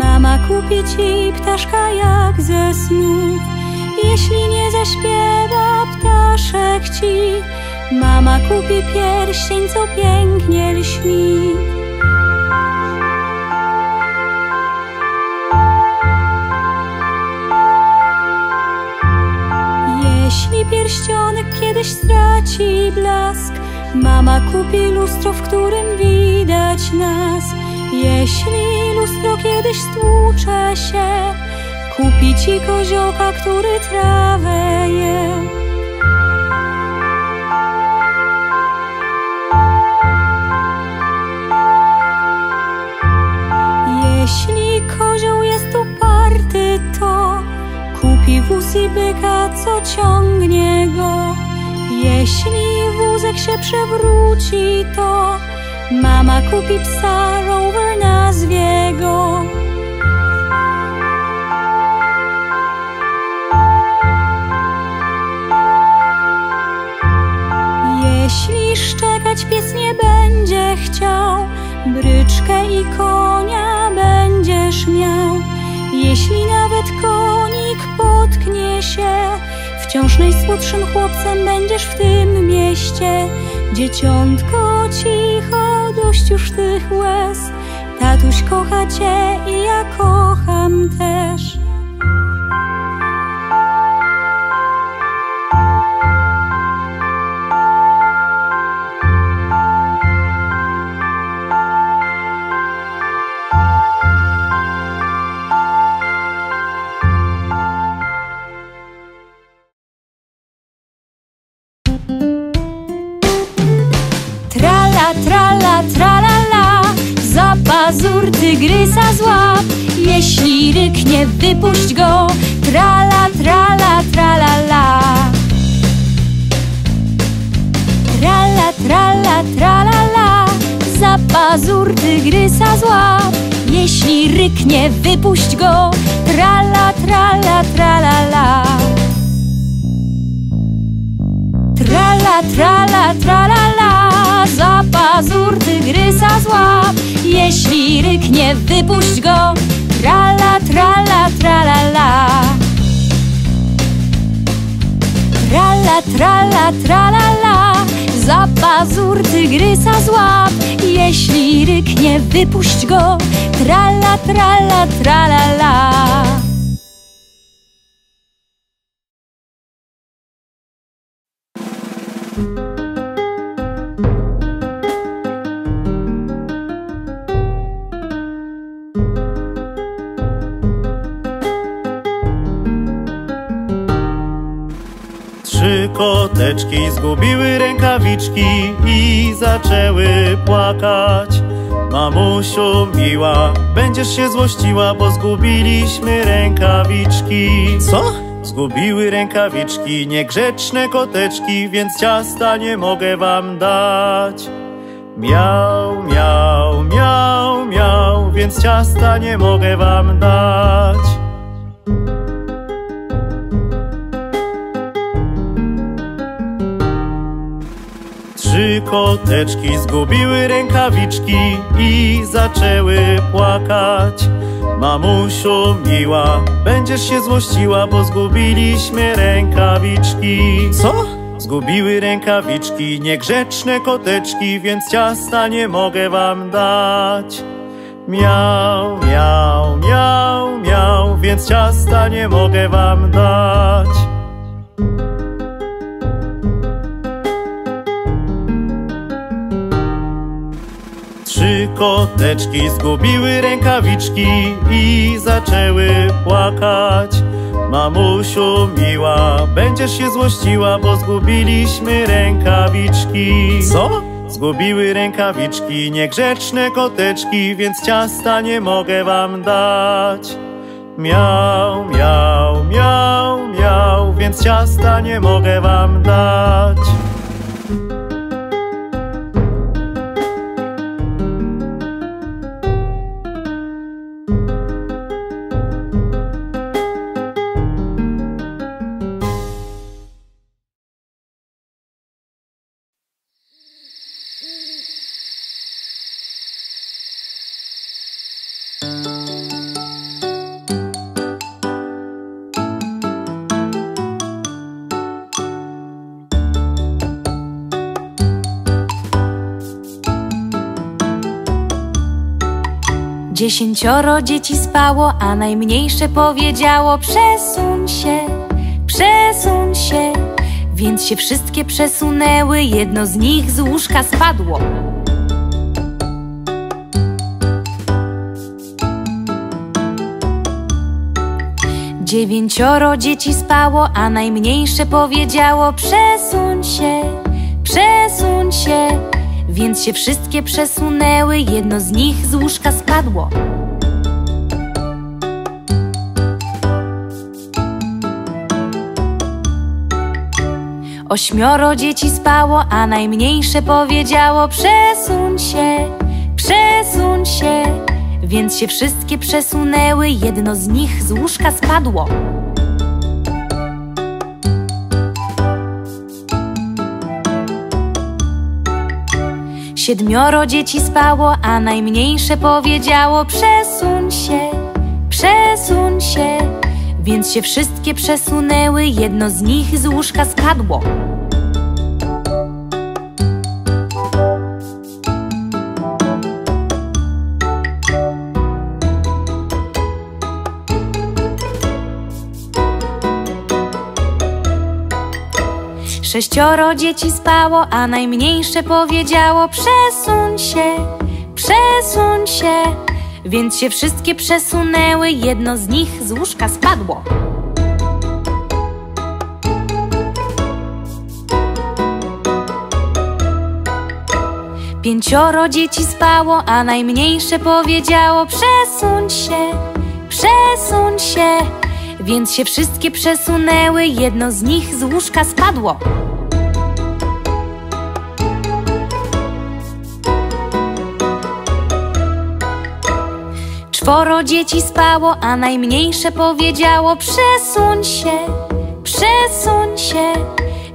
Mama kupi ci ptaszka jak ze snów, jeśli nie zaśpiewa ptaszek ci. Mama kupi pierścień, co pięknie lśni. Jeśli pierścionek kiedyś straci blask, mama kupi lustro, w którym widać nas. Jeśli lustro kiedyś stłucze się, kupi ci koziołka, który trawę je. Jeśli kozioł jest uparty, to kupi wóz i byka, co ciągnie go. Jeśli wózek się przewróci, to mama kupi psa, rower nazwie go. Jeśli szczekać pies nie będzie chciał, bryczkę i konia będziesz miał. Jeśli nawet konik potknie się, wciąż najsłodszym chłopcem będziesz w tym mieście. Dzieciątko cicho, dość już tych łez. Tatuś kocha cię i ja kocham też. Tygrysa złap. Jeśli ryknie, wypuść go. Trala, trala, tralala. Trala, trala, tralala, za pazur tygrysa złap. Jeśli ryknie, wypuść go. Trala, trala, tralala. Trala, trala, tralala, za pazur tygrysa złap. Jeśli ryknie, wypuść go. Trala, trala, tralala. Trala, trala, tralala, za pazur tygrysa złap. Jeśli ryknie, wypuść go. Trala, trala, tralala. Koteczki zgubiły rękawiczki i zaczęły płakać. Mamusiu miła, będziesz się złościła, bo zgubiliśmy rękawiczki. Co? Zgubiły rękawiczki, niegrzeczne koteczki, więc ciasta nie mogę wam dać. Miał, miał, miał, miał, więc ciasta nie mogę wam dać. Koteczki zgubiły rękawiczki i zaczęły płakać. Mamusiu miła, będziesz się złościła, bo zgubiliśmy rękawiczki. Co? Zgubiły rękawiczki, niegrzeczne koteczki, więc ciasta nie mogę wam dać. Miał, miał, miał, miał, więc ciasta nie mogę wam dać. Trzy koteczki zgubiły rękawiczki i zaczęły płakać. Mamusiu miła, będziesz się złościła, bo zgubiliśmy rękawiczki. Co? Zgubiły rękawiczki, niegrzeczne koteczki, więc ciasta nie mogę wam dać. Miał, miał, miał, miał, więc ciasta nie mogę wam dać. Dziesięcioro dzieci spało, a najmniejsze powiedziało Przesuń się, przesuń się. Więc się wszystkie przesunęły, jedno z nich z łóżka spadło. Dziewięcioro dzieci spało, a najmniejsze powiedziało Przesuń się, przesuń się Więc się wszystkie przesunęły, jedno z nich z łóżka spadło. Ośmioro dzieci spało, a najmniejsze powiedziało Przesuń się, przesuń się. Więc się wszystkie przesunęły, jedno z nich z łóżka spadło Siedmioro dzieci spało, a najmniejsze powiedziało Przesuń się, przesuń się. Więc się wszystkie przesunęły, jedno z nich z łóżka spadło Sześcioro dzieci spało, a najmniejsze powiedziało Przesuń się, przesuń się. Więc się wszystkie przesunęły, jedno z nich z łóżka spadło. Pięcioro dzieci spało, a najmniejsze powiedziało Przesuń się, przesuń się. Więc się wszystkie przesunęły, jedno z nich z łóżka spadło Czworo dzieci spało, a najmniejsze powiedziało Przesuń się, przesuń się.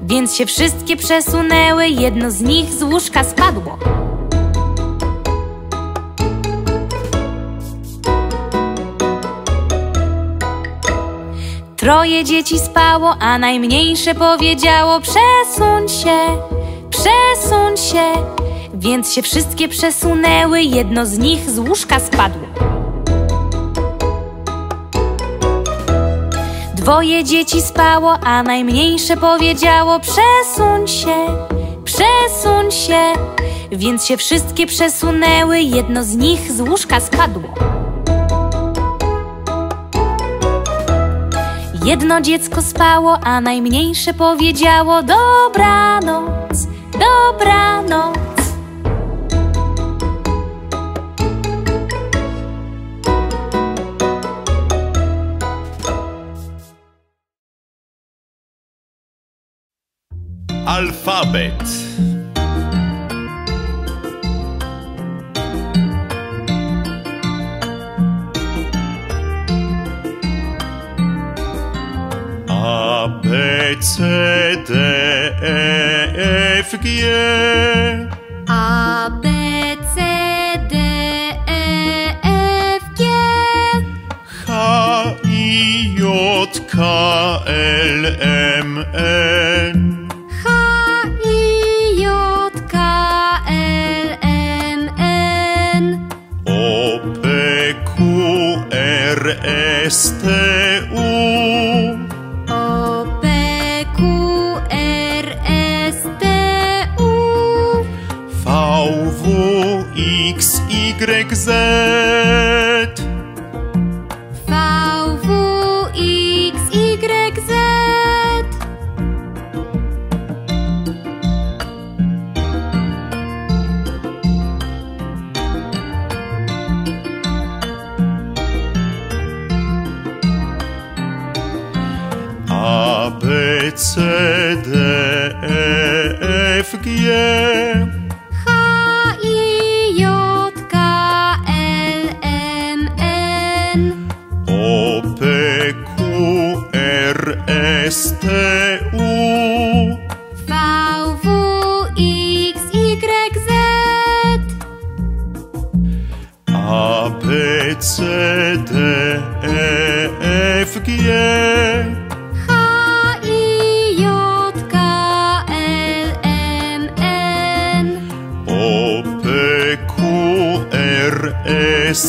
Więc się wszystkie przesunęły, jedno z nich z łóżka spadło. Troje dzieci spało, a najmniejsze powiedziało Przesuń się, przesuń się. Więc się wszystkie przesunęły, jedno z nich z łóżka spadło Dwoje dzieci spało, a najmniejsze powiedziało Przesuń się, przesuń się. Więc się wszystkie przesunęły, jedno z nich z łóżka spadło. Jedno dziecko spało, a najmniejsze powiedziało Dobranoc, dobranoc Alfabet. A, B, C, D, E, F, G. A, B, C, D, E, F, G H, I, J, K, L, M, N. U. O, P, Q, R, S, T, U V, W, X, Y, Z. B, C, D, E, F, G.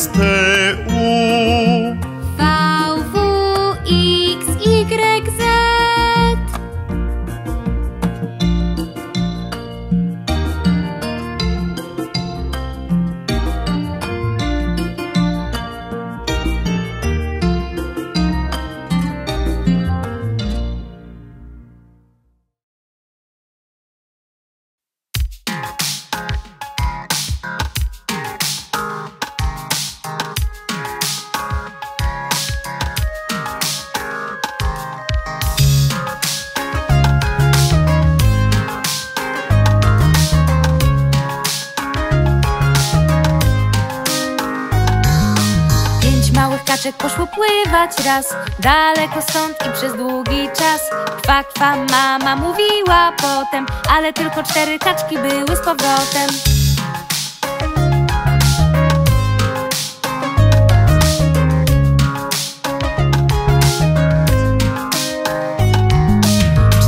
este un Kaczek poszło pływać raz Daleko stąd i przez długi czas. Kwa, kwa, mama mówiła potem Ale tylko cztery kaczki były z powrotem.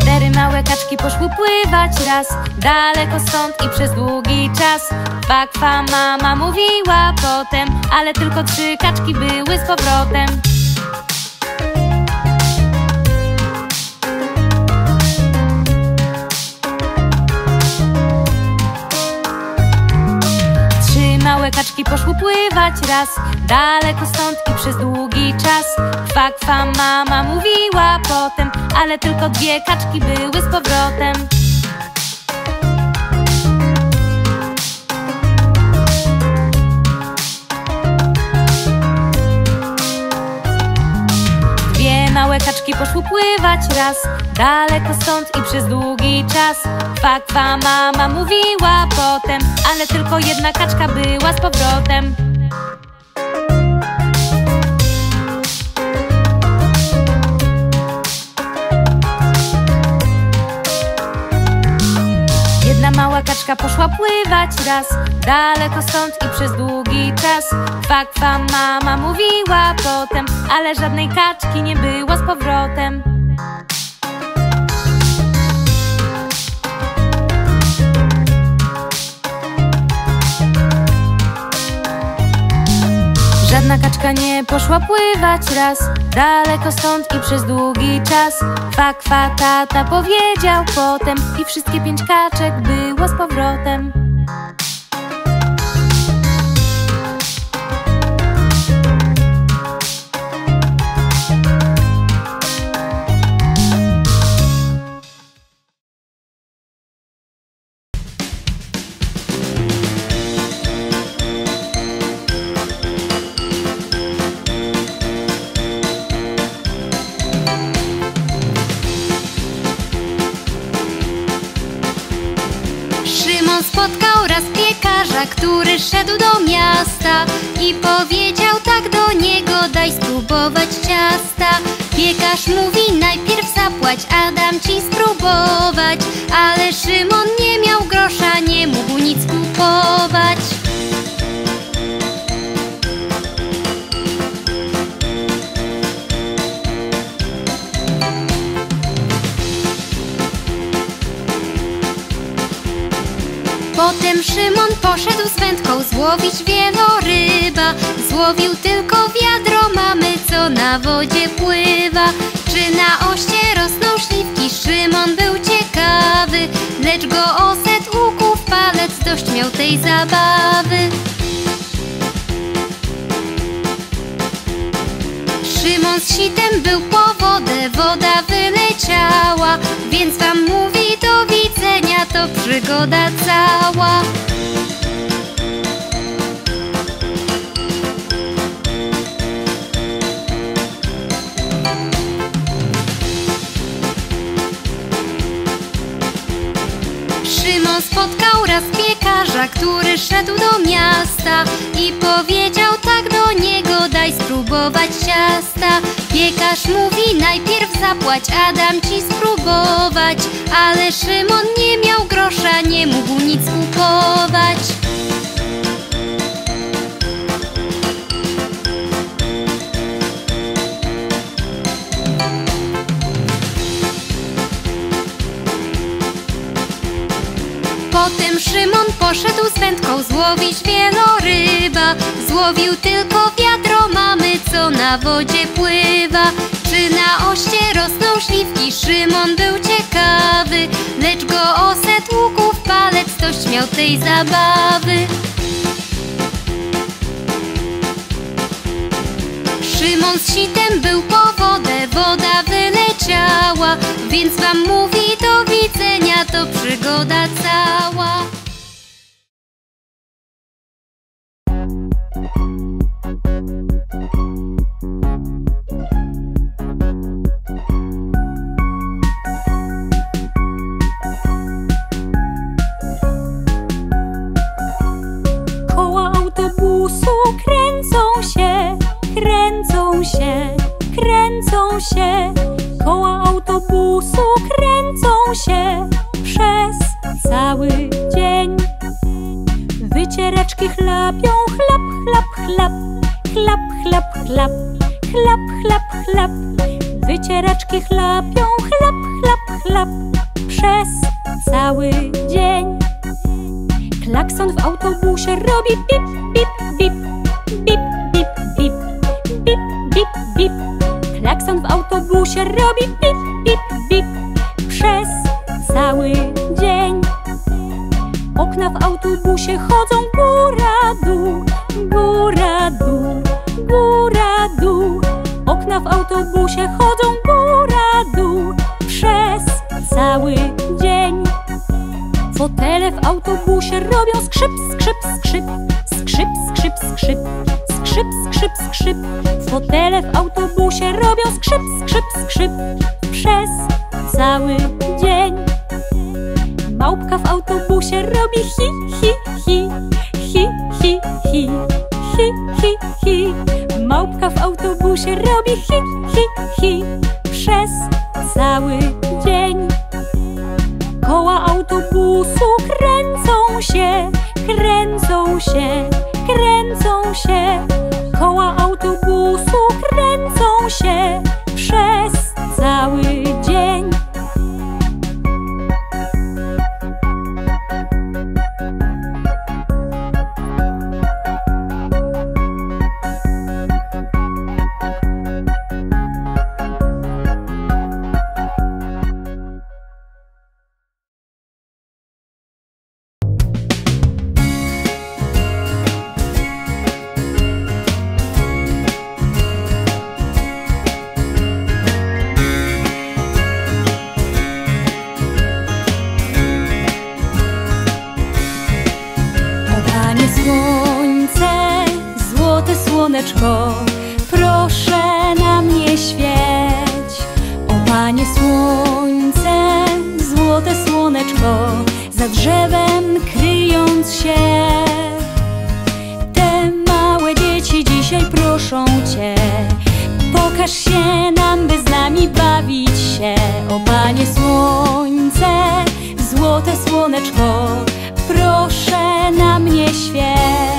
Cztery małe kaczki poszły pływać raz Daleko stąd i przez długi czas. Kwa, kwa, mama mówiła potem Ale tylko trzy kaczki były z powrotem. Małe kaczki poszły pływać raz Daleko stąd i przez długi czas. Kwa, kwa, mama mówiła potem Ale tylko dwie kaczki były z powrotem kaczki poszły pływać raz Daleko stąd i przez długi czas. Kwa, kwa, mama mówiła potem Ale tylko jedna kaczka była z powrotem. Jedna mała kaczka poszła pływać raz Daleko stąd i przez długi czas. Kwa, kwa, mama mówiła potem Ale żadnej kaczki nie było z powrotem. Żadna kaczka nie poszła pływać raz. Daleko stąd i przez długi czas. Kwa, kwa, tata powiedział potem I wszystkie pięć kaczek było z powrotem raz piekarza, który szedł do miasta i powiedział tak do niego, daj spróbować ciasta. Piekarz mówi, najpierw zapłać, a dam ci spróbować, ale Szymon nie miał grosza, nie mógł nic kupować. Potem Szymon poszedł z wędką złowić wieloryba. Złowił tylko wiadro mamy, co na wodzie pływa. Czy na oście rosną śliwki? Szymon był ciekawy Lecz go oset w palec, dość miał tej zabawy. Szymon z sitem był po wodę, woda wyleciała. Więc wam mówi do widzenia, to przygoda cała. Szymon spotkał raz piekarza, który szedł do miasta i powiedział tak do niego, daj spróbować ciasta. Piekarz mówi, najpierw zapłać, a dam ci spróbować, ale Szymon nie miał grosza, nie mógł nic kupować. Szymon poszedł z wędką złowić wieloryba. Złowił tylko wiadro mamy, co na wodzie pływa. Czy na oście rosną śliwki? Szymon był ciekawy Lecz go oset łuku w palec, tej zabawy. Szymon z sitem był po wodę, woda wyleciała Więc wam mówi do widzenia, to przygoda cała. Koła autobusu kręcą się, kręcą kręcą się, koła autobusu kręcą się przez cały dzień. Wycieraczki chlapią, chlap, chlap, chlap, chlap, chlap, chlap, chlap, chlap, chlap. Wycieraczki chlapią, chlap, chlap, chlap, przez cały dzień. Klakson w autobusie robi pip, pip, pip, pip, pip, pip, pip, pip, pip. Klakson w autobusie robi pip, cały dzień. Okna w autobusie chodzą góra-dół, góra-dół, góra-dół Okna w autobusie chodzą góra-dół przez cały dzień. Fotele w autobusie robią skrzyp, skrzyp, skrzyp Skrzyp, skrzyp, skrzyp Skrzyp, skrzyp, skrzyp. Fotele w autobusie robią skrzyp, skrzyp, skrzyp Przez cały dzień. Małpka w autobusie robi hi, hi, hi Hi, hi, hi Hi, hi, hi. Małpka w autobusie robi hi, hi, hi Przez cały dzień. Koła autobusu kręcą się Kręcą się, kręcą się. Pokaż się nam, by z nami bawić się. O Panie słońce, złote słoneczko, proszę na mnie świeć.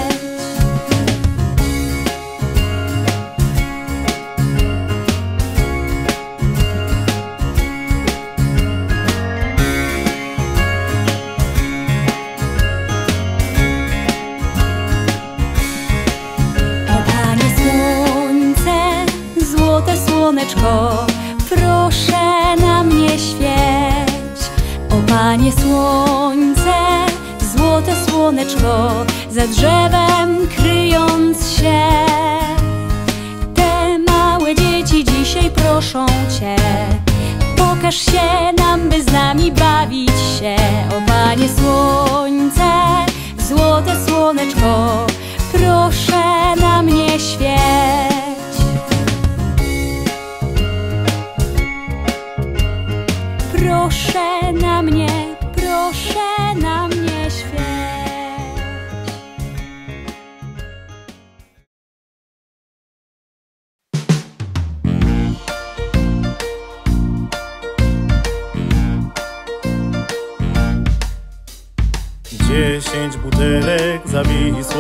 Proszę na mnie świeć. O Panie słońce, złote słoneczko, za drzewem kryjąc się. Te małe dzieci dzisiaj proszą Cię, pokaż się nam, by z nami bawić się. O Panie słońce, złote słoneczko,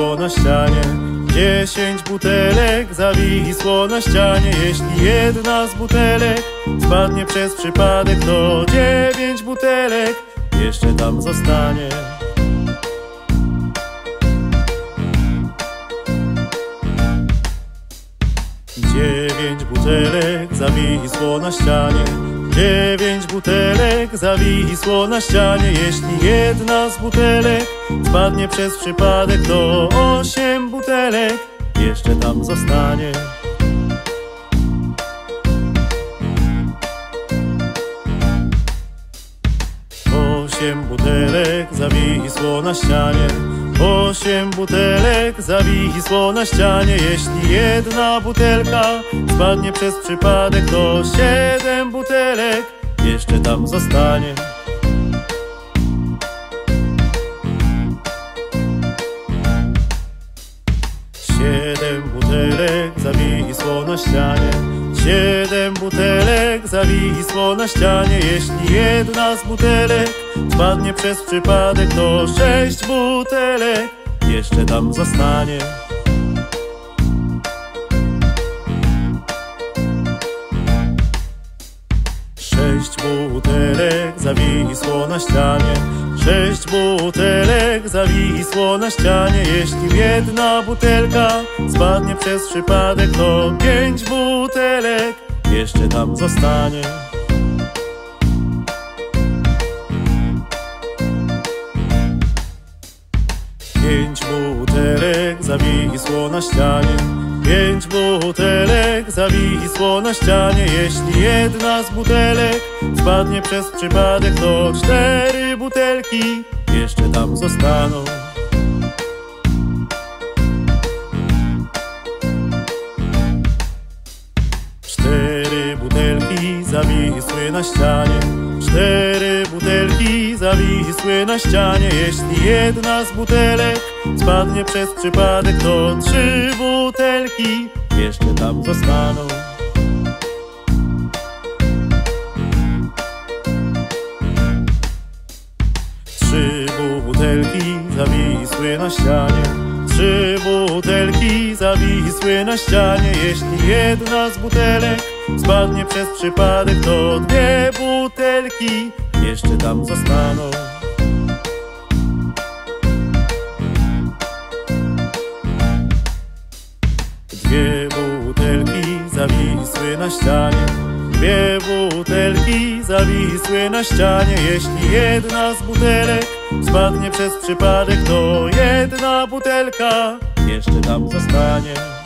zawisło na ścianie. Dziesięć butelek zawisło na ścianie. Jeśli jedna z butelek spadnie przez przypadek To dziewięć butelek jeszcze tam zostanie. Dziewięć butelek zawisło na ścianie Dziewięć butelek zawisło na ścianie. Jeśli jedna z butelek spadnie przez przypadek To osiem butelek jeszcze tam zostanie. Osiem butelek zawisło na ścianie Osiem butelek zawisło na ścianie. Jeśli jedna butelka spadnie przez przypadek To siedem butelek jeszcze tam zostanie. Siedem butelek zawisło na ścianie. Siedem butelek zawisło na ścianie Jeśli jedna z butelek spadnie przez przypadek To sześć butelek jeszcze tam zostanie. Sześć butelek zawisło na ścianie Sześć butelek zawisło na ścianie. Jeśli jedna butelka spadnie przez przypadek To pięć butelek jeszcze tam zostanie. Pięć butelek zawisło na ścianie. Pięć butelek zawisło na ścianie. Jeśli jedna z butelek spadnie przez przypadek To cztery butelki jeszcze tam zostaną zawisły na ścianie. Cztery butelki zawisły na ścianie. Jeśli jedna z butelek spadnie przez przypadek To trzy butelki jeszcze tam zostaną. Trzy butelki zawisły na ścianie. Trzy butelki zawisły na ścianie. Jeśli jedna z butelek spadnie przez przypadek To dwie butelki jeszcze tam zostaną. Dwie butelki zawisły na ścianie. Dwie butelki zawisły na ścianie. Jeśli jedna z butelek spadnie przez przypadek To jedna butelka jeszcze tam zostanie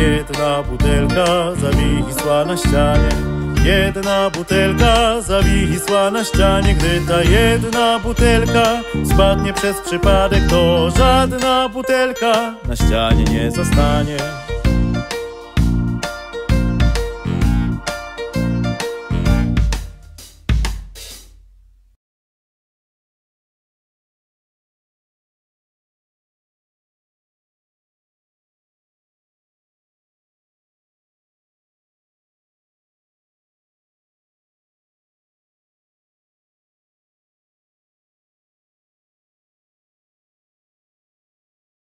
Jedna butelka zawisła na ścianie? Jedna butelka zawisła na ścianie? Gdy ta jedna butelka spadnie przez przypadek To żadna butelka na ścianie nie zostanie